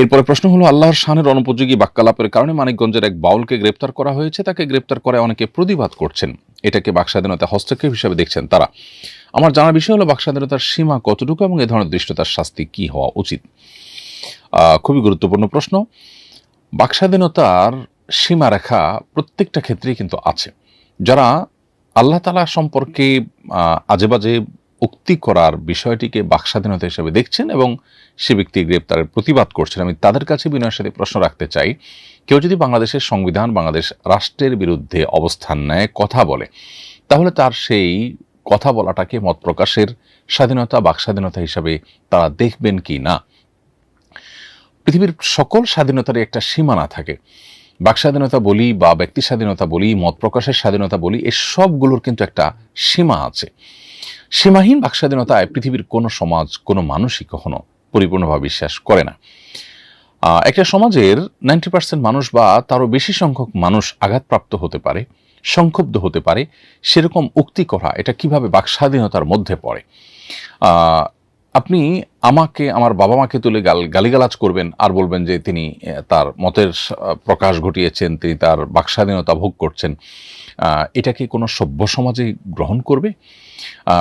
এরপরে প্রশ্ন হলো, আল্লাহর শানের অনুপযোগী বাক্যালাপের কারণে মানিকগঞ্জের এক বাউলকে গ্রেপ্তার করা হয়েছে, তাকে গ্রেপ্তার করে অনেকে প্রতিবাদ করছেন। এটাকে বাকস্বাধীনতা হস্তক্ষেপ হিসেবে দেখছেন তারা। আমার জানার বিষয় হলো, বাকস্বাধীনতার সীমা কতটুকু এবং এ ধরনের দৃষ্টতার শাস্তি কি হওয়া উচিত? খুবই গুরুত্বপূর্ণ প্রশ্ন। বাকস্বাধীনতার সীমারেখা প্রত্যেকটা ক্ষেত্রেই কিন্তু আছে। যারা আল্লাহ তালা সম্পর্কে আজেবাজে উক্তি করার বিষয়টিকে বাকস্বাধীনতা হিসেবে দেখছেন এবং সে ব্যক্তি গ্রেপ্তারের প্রতিবাদ করছেন। আমি তাদের কাছে বিনয়ের সাথে প্রশ্ন রাখতে চাই। কেউ যদি বাংলাদেশের সংবিধান, বাংলাদেশ রাষ্ট্রের বিরুদ্ধে অবস্থান নেয়, কথা বলে, তাহলে তার সেই কথা বলাটাকে মত প্রকাশের স্বাধীনতা, বাকস্বাধীনতা হিসাবে তারা দেখবেন কি না? পৃথিবীর সকল স্বাধীনতারই একটা সীমানা থাকে। বাকস্বাধীনতা বলি বা ব্যক্তি স্বাধীনতা বলি, মত প্রকাশের স্বাধীনতা বলি, এসবগুলোর কিন্তু একটা সীমা আছে। সীমাহীন বাকস্বাধীনতায় পৃথিবীর কোনো সমাজ, কোনো মানুষই কখনো পরিপূর্ণভাবে বিশ্বাস করে না। একটা সমাজের নাইনটি পার্সেন্ট মানুষ বা তারও বেশি সংখ্যক মানুষ আঘাতপ্রাপ্ত হতে পারে, সংক্ষুব্ধ হতে পারে, সেরকম উক্তি করা এটা কীভাবে বাকস্বাধীনতার মধ্যে পড়ে? আপনি আমাকে আমার বাবা মাকে তুলে গাল গালিগালাজ করবেন আর বলবেন যে তিনি তার মতের প্রকাশ ঘটিয়েছেন তিনি তার বাকস্বাধীনতা ভোগ করছেন। আহ, এটা কি কোনো সভ্য সমাজে গ্রহণ করবে?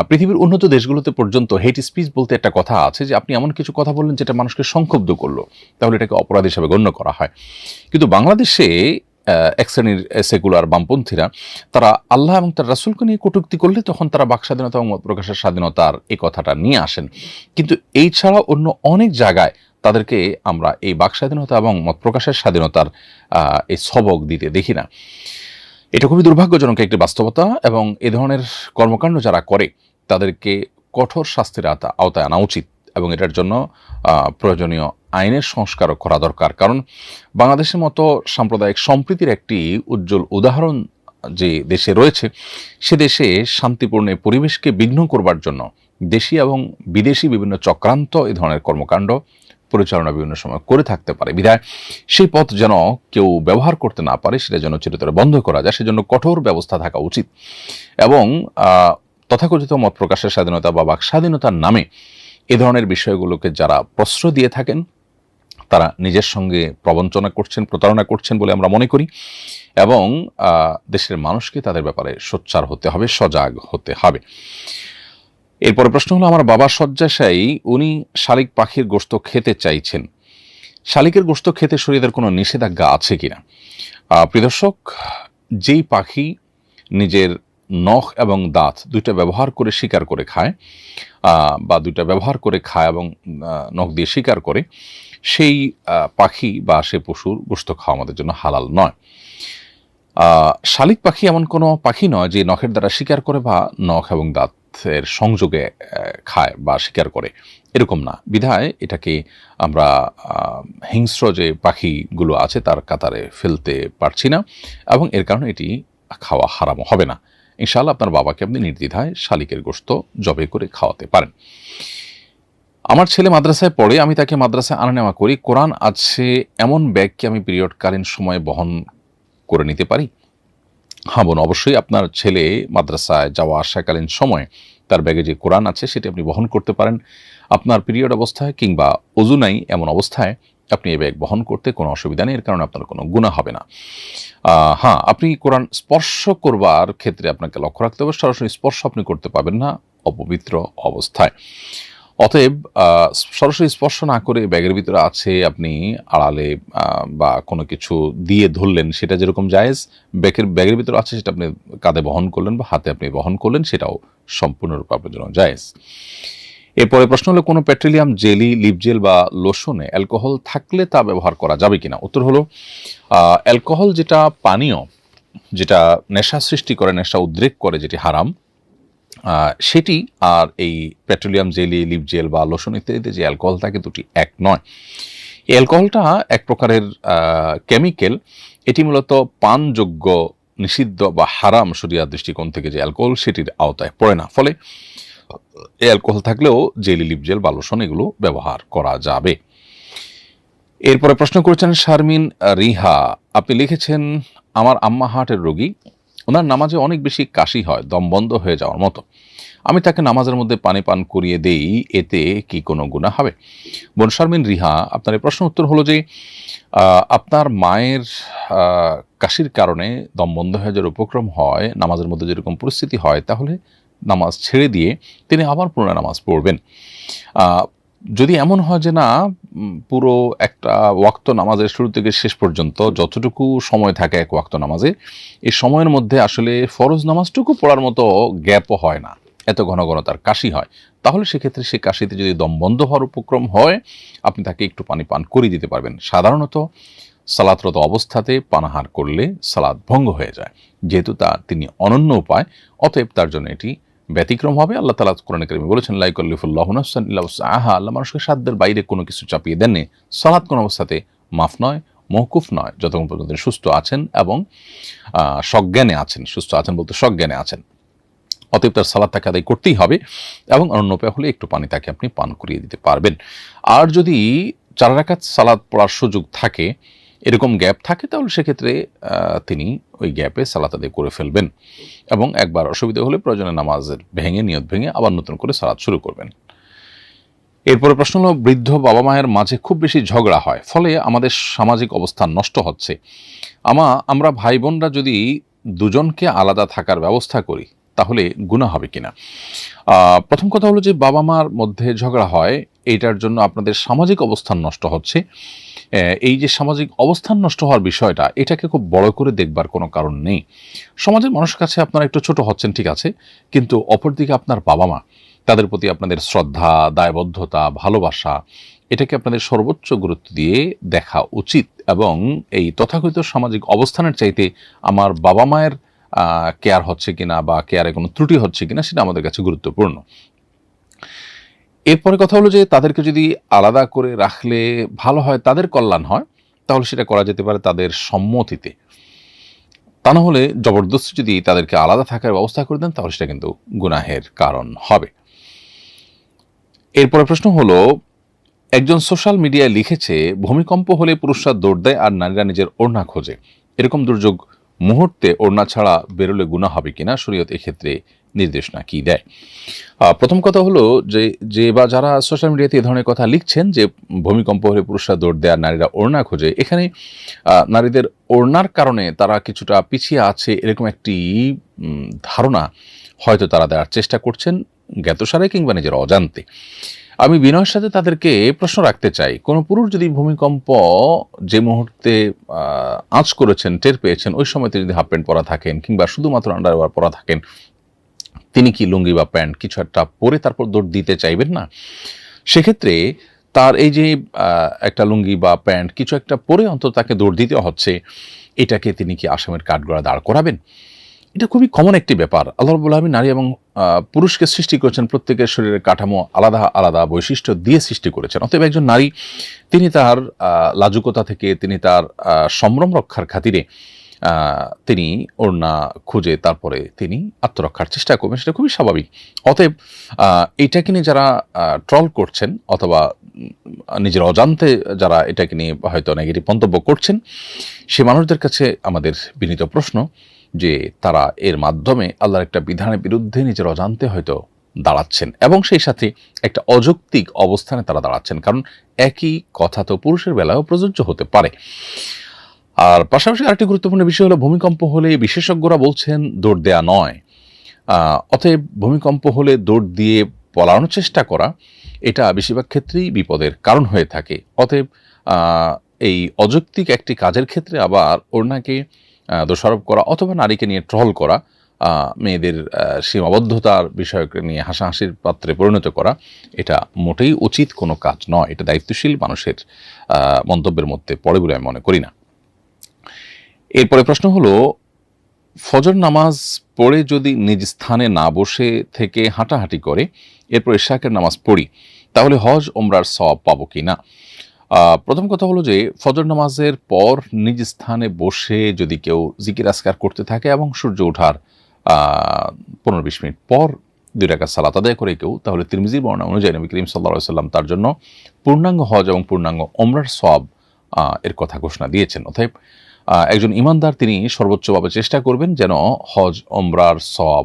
পৃথিবীর উন্নত দেশগুলোতে পর্যন্ত হেট স্পিচ বলতে একটা কথা আছে যে আপনি এমন কিছু কথা বললেন যেটা মানুষকে সংক্ষুব্ধ করল। তাহলে এটাকে অপরাধ হিসাবে গণ্য করা হয়। কিন্তু বাংলাদেশে এক শ্রেণির সেকুলার বামপন্থীরা, তারা আল্লাহ এবং তার রাসুলকে নিয়ে কটূক্তি করলে তখন তারা বাক স্বাধীনতা এবং মত প্রকাশের স্বাধীনতার এই কথাটা নিয়ে আসেন। কিন্তু এই ছাড়া অন্য অনেক জায়গায় তাদেরকে আমরা এই বাক স্বাধীনতা এবং মত প্রকাশের স্বাধীনতার এই সবক দিতে দেখি না। এটা খুবই দুর্ভাগ্যজনক একটি বাস্তবতা এবং এ ধরনের কর্মকাণ্ড যারা করে, তাদেরকে কঠোর শাস্তির আওতা- আওতায় আনা উচিত। এবং এটার জন্য প্রয়োজনীয় আইনের সংস্কারও করা দরকার। কারণ বাংলাদেশের মতো সাম্প্রদায়িক সম্প্রীতির একটি উজ্জ্বল উদাহরণ যে দেশে রয়েছে, সে দেশে শান্তিপূর্ণ পরিবেশকে বিঘ্ন করবার জন্য দেশি এবং বিদেশি বিভিন্ন চক্রান্ত এ ধরনের কর্মকাণ্ড পরিচালনা বিভিন্ন সময় করে থাকতে পারে। বিধায় সেই পথ যেন কেউ ব্যবহার করতে না পারে, সেটা যেন চিরতরে বন্ধ করা যায়, সেজন্য কঠোর ব্যবস্থা থাকা উচিত। এবং তথাকথিত মত প্রকাশের স্বাধীনতা বা বাক স্বাধীনতার নামে এ ধরনের বিষয়গুলোকে যারা প্রশ্রয় দিয়ে থাকেন তারা নিজের সঙ্গে প্রবঞ্চনা করছেন প্রতারণা করছেন বলে আমরা মনে করি এবং দেশের মানুষকে তাদের ব্যাপারে সোচ্চার হতে হবে সজাগ হতে হবে। এরপরে প্রশ্ন হলো আমার বাবা শয্যাশায়ী উনি শালিক পাখির গোস্ত খেতে চাইছেন। শালিকের গোস্ত খেতে শরীরের কোনো নিষেধাজ্ঞা আছে কিনা? আহ, প্রিয় দর্শক যেই পাখি নিজের নখ এবং দাঁত দুইটা ব্যবহার করে শিকার করে খায় বা দুইটা ব্যবহার করে খায় এবং নখ দিয়ে শিকার করে, সেই পাখি বা সে পশুর গোস্ত খাওয়া আমাদের জন্য হালাল নয়। শালিক পাখি এমন কোনো পাখি নয় যে নখের দ্বারা শিকার করে বা নখ এবং দাঁতের সংযোগে খায় বা শিকার করে। এরকম না। বিধায় এটাকে আমরা হিংস্র যে পাখিগুলো আছে তার কাতারে ফেলতে পারছি না এবং এর কারণে এটি খাওয়া হারাম হবে না। ইনশাআল্লাহ আপনার বাবাকে আপনি নির্দ্বিধায় শালিকের গোস্ত জবে করে খাওয়াতে পারেন। আমার ছেলে মাদ্রাসায় পড়ে, আমি তাকে মাদ্রাসায় আনা নেওয়া করি। কোরআন আছে, এমন ব্যাগকে আমি পিরিয়ডকালীন সময়ে বহন করে নিতে পারি? হ্যাঁ বোন, অবশ্যই আপনার ছেলে মাদ্রাসায় যাওয়া আসাকালীন সময় তার ব্যাগে যে কোরআন আছে, সেটি আপনি বহন করতে পারেন। আপনার পিরিয়ড অবস্থায় কিংবা অজু নাই এমন অবস্থায় আপনি এই ব্যাগ বহন করতে কোনো অসুবিধা নেই, এর কারণে আপনার কোনো গুণা হবে না। হ্যাঁ আপনি কোরআন স্পর্শ করবার ক্ষেত্রে আপনাকে লক্ষ্য রাখতে হবে, সরাসরি স্পর্শ আপনি করতে পারবেন না অপবিত্র অবস্থায়। অতএব সরাসরি স্পর্শ না করে ব্যাগের ভিতরে আছে, আপনি আড়ালে বা কোনো কিছু দিয়ে ধরলেন, সেটা যেরকম জায়েজ, ব্যাগের ব্যাগের ভিতরে আছে সেটা আপনি কাঁধে বহন করলেন বা হাতে আপনি বহন করলেন, সেটাও সম্পূর্ণরূপে আপনার জন্য জায়েজ। এরপরে প্রশ্ন হলো, কোনো পেট্রোলিয়াম, জেলি লিপ জেল বা লোশনে অ্যালকোহল থাকলে তা ব্যবহার করা যাবে কিনা? উত্তর হলো অ্যালকোহল যেটা পানীয়, যেটা নেশা সৃষ্টি করে, নেশা উদ্রেক করে, যেটি হারাম সেটি আর এই পেট্রোলিয়াম, জেলি লিপ জেল বা লোশন ইত্যাদিতে যে অ্যালকোহল থাকে, দুটি এক নয়। এই অ্যালকোহলটা এক প্রকারের কেমিক্যাল। এটি মূলত পানযোগ্য, নিষিদ্ধ বা হারাম শরিয়ার দৃষ্টিকোণ থেকে যে অ্যালকোহল, সেটির আওতায় পড়ে না। ফলে অ্যালকোহল থাকলেও জেলি লিপ জেল বা লোশন এগুলো ব্যবহার করা যাবে। এরপরে প্রশ্ন করেছেন শারমিন রিহা, আপনি লিখেছেন, আমার আম্মা হার্টের রোগী। ওনার নামাজে অনেক বেশি কাশি হয়, দম বন্ধ হয়ে যাওয়ার মতো। আমি তাকে নামাজের মধ্যে পানি পান করিয়ে দেই, এতে কি কোনো গুণা হবে? বোন শারমিন রিহা, আপনার প্রশ্ন উত্তর হলো যে আপনার মায়ের কাশির কারণে দম বন্ধ হয়ে যাওয়ার উপক্রম হয়, নামাজের মধ্যে যেরকম পরিস্থিতি হয়, তাহলে নামাজ ছেড়ে দিয়ে তিনি আবার পুনরায় নামাজ পড়বেন। যদি এমন হয় যে না পুরো একটা ওয়াক্ত নামাজের শুরু থেকে শেষ পর্যন্ত যতটুকু সময় থাকে এক ওয়াক্ত নামাজে, এই সময়ের মধ্যে আসলে ফরজ নামাজটুকু পড়ার মতো গ্যাপও হয় না। এত ঘন ঘন তার কাশি হয়। তাহলে সেক্ষেত্রে সে কাশিতে যদি দম বন্ধ হওয়ার উপক্রম হয়, আপনি তাকে একটু পানি পান করিয়ে দিতে পারবেন। সাধারণত সালাতরত অবস্থাতে পানাহার করলে সালাদ ভঙ্গ হয়ে যায়। যেহেতু তা তিনি অনন্য উপায়, অতএব তার জন্য এটি ব্যতিক্রম হবে, আল্লাহ তালা কোরআন করিমে বলেছেন লাইকল্লিফুল্লাহ আহা আল্লাহ মানুষকে সাধ্যের বাইরে কোনো কিছু চাপিয়ে দেননি। সালাদ কোনো অবস্থাতে মাফ নয় মহকুফ নয়, যতক্ষণ পর্যন্ত সুস্থ আছেন এবং সজ্ঞানে আছেন, সুস্থ আছেন বলতে সজ্ঞানে আছেন। অতএব তার সালাদ তাকে আদায় করতেই হবে এবং অন্য উপায় হলে একটু পানি তাকে আপনি পান করিয়ে দিতে পারবেন। আর যদি চার রাকাত সালাদ পড়ার সুযোগ থাকে এরকম গ্যাপ থাকে, তাহলে সেক্ষেত্রে তিনি ওই গ্যাপে সালাত আদায় করে ফেলবেন এবং একবার অসুবিধা হলে প্রয়োজনে নামাজের ভেঙে, নিয়ত ভেঙে আবার নতুন করে সালাদ শুরু করবেন। এরপরে প্রশ্ন হলো, বৃদ্ধ বাবা মায়ের মাঝে খুব বেশি ঝগড়া হয়, ফলে আমাদের সামাজিক অবস্থান নষ্ট হচ্ছে। আমা, আমরা ভাই বোনরা যদি দুজনকে আলাদা থাকার ব্যবস্থা করি, তাহলে গুণা হবে কিনা? প্রথম কথা হলো যে, বাবা মার মধ্যে ঝগড়া হয়, এইটার জন্য আপনাদের সামাজিক অবস্থান নষ্ট হচ্ছে। এই যে সামাজিক অবস্থান নষ্ট হওয়ার বিষয়টা, এটাকে খুব বড় করে দেখবার কোনো কারণ নেই। সমাজের মানুষের কাছে আপনারা একটু ছোট হচ্ছেন, ঠিক আছে, কিন্তু অপরদিকে আপনার বাবা মা, তাদের প্রতি আপনাদের শ্রদ্ধা, দায়বদ্ধতা, ভালোবাসা, এটাকে আপনাদের সর্বোচ্চ গুরুত্ব দিয়ে দেখা উচিত। এবং এই তথাকথিত সামাজিক অবস্থানের চাইতে আমার বাবা মায়ের কেয়ার হচ্ছে কিনা বা কেয়ারে কোনো ত্রুটি হচ্ছে কিনা, সেটা আমাদের কাছে গুরুত্বপূর্ণ। এরপরে কথা হলো যে তাদেরকে যদি আলাদা করে রাখলে ভালো হয়, তাদের কল্যাণ হয়, তাহলে সেটা করা যেতে পারে তাদের সম্মতিতে। তা না হলে জবরদস্তি যদি তাদেরকে আলাদা থাকার ব্যবস্থা করে দেন, তাহলে সেটা কিন্তু গুনাহের কারণ হবে। এরপরে প্রশ্ন হলো, একজন সোশ্যাল মিডিয়ায় লিখেছে, ভূমিকম্প হলে পুরুষরা দৌড় দেয় আর নারীরা নিজের ওড়না খোঁজে। এরকম দুর্যোগ মুহূর্তে ওড়না ছাড়া বেরোলে গুণা হবে কিনা? শরীয়ত এক্ষেত্রে নির্দেশনা কি দেয়? প্রথম কথা হলো যে যে বা যারা সোশ্যাল মিডিয়াতে এ ধরনের কথা লিখছেন যে, ভূমিকম্প হলে পুরুষরা দৌড় দেয় নারীরা ওড়না খোঁজে, এখানে নারীদের ওড়নার কারণে তারা কিছুটা পিছিয়ে আছে এরকম একটি ধারণা হয়তো তারা দেওয়ার চেষ্টা করছেন জ্ঞাতসারে কিংবা নিজের অজান্তে। আমি বিনয়ের সাথে তাদেরকে প্রশ্ন রাখতে চাই, কোনো পুরুষ যদি ভূমিকম্প যে মুহূর্তে আঁচ করেছেন, টের পেয়েছেন, ওই সময় তিনি যদি হাফ প্যান্ট পরা থাকেন কিংবা শুধুমাত্র আন্ডারওয়ার পরা থাকেন তিনি কি লুঙ্গি বা প্যান্ট কিছু একটা পরে তারপর দৌড় দিতে চাইবেন না? সেক্ষেত্রে তার এই যে একটা লুঙ্গি বা প্যান্ট কিছু একটা পরে অন্তত তাকে দৌড় দিতে হচ্ছে, এটাকে তিনি কি আসামের কাঠগড়া দাঁড় করাবেন? এটা খুবই কমন একটি ব্যাপার। আল্লাহ রবুল আলমী নারী এবং পুরুষকে সৃষ্টি করেছেন, প্রত্যেকের শরীরের কাঠামো আলাদা আলাদা বৈশিষ্ট্য দিয়ে সৃষ্টি করেছেন। অতএব একজন নারী, তিনি তার লাজুকতা থেকে, তিনি তার সম্ভ্রম রক্ষার খাতিরে তিনি ওড়না খুঁজে তারপরে তিনি আত্মরক্ষার চেষ্টা করবেন সেটা খুবই স্বাভাবিক। অতএব আহ, এইটাকে নিয়ে যারা ট্রল করছেন অথবা নিজের অজান্তে যারা এটাকে নিয়ে হয়তো নেগেটিভ মন্তব্য করছেন সে মানুষদের কাছে আমাদের বিনীত প্রশ্ন যে তারা এর মাধ্যমে আল্লাহর একটা বিধানের বিরুদ্ধে নিজের অজান্তে হয়তো দাঁড়াচ্ছেন এবং সেই সাথে একটা অযৌক্তিক অবস্থানে তারা দাঁড়াচ্ছেন। কারণ একই কথা তো পুরুষের বেলায়ও প্রযোজ্য হতে পারে। আর পাশাপাশি আরেকটি গুরুত্বপূর্ণ বিষয় হলো ভূমিকম্প হলে বিশেষজ্ঞরা বলছেন দৌড় দেয়া নয়। অতএব ভূমিকম্প হলে দৌড় দিয়ে পলানোর চেষ্টা করা এটা বেশিরভাগ ক্ষেত্রেই বিপদের কারণ হয়ে থাকে। অতএব এই অযৌক্তিক একটি কাজের ক্ষেত্রে আবার ওড়নাকে আহ, দোষারোপ করা অথবা নারীকে নিয়ে ট্রল করা মেয়েদের সীমাবদ্ধতার বিষয়কে নিয়ে হাসাহাসির পাত্রে পরিণত করা এটা মোটেই উচিত কোনো কাজ নয়। এটা দায়িত্বশীল মানুষের মন্তব্যের মধ্যে পড়ে বলে আমি মনে করি না। এরপরে প্রশ্ন হলো, ফজর নামাজ পড়ে যদি নিজ স্থানে না বসে থেকে হাঁটাহাঁটি করে, এরপর ইশাকের নামাজ পড়ি, তাহলে হজ ওমরার সব পাবো কি না প্রথম কথা হলো যে, ফজর নামাজের পর নিজ স্থানে বসে যদি কেউ জিকির আসকার করতে থাকে এবং সূর্য ওঠার পনেরো বিশ মিনিট পর দুই টাকা সালাত আদায় করে কেউ, তাহলে তিরমিজির বর্ণনা অনুযায়ী নবী করিম সাল্লা সাল্লাম তার জন্য পূর্ণাঙ্গ হজ এবং পূর্ণাঙ্গ ওমরার সব এর কথা ঘোষণা দিয়েছেন। অতএব একজন ইমানদার তিনি সর্বোচ্চভাবে চেষ্টা করবেন যেন হজ ওমরার সব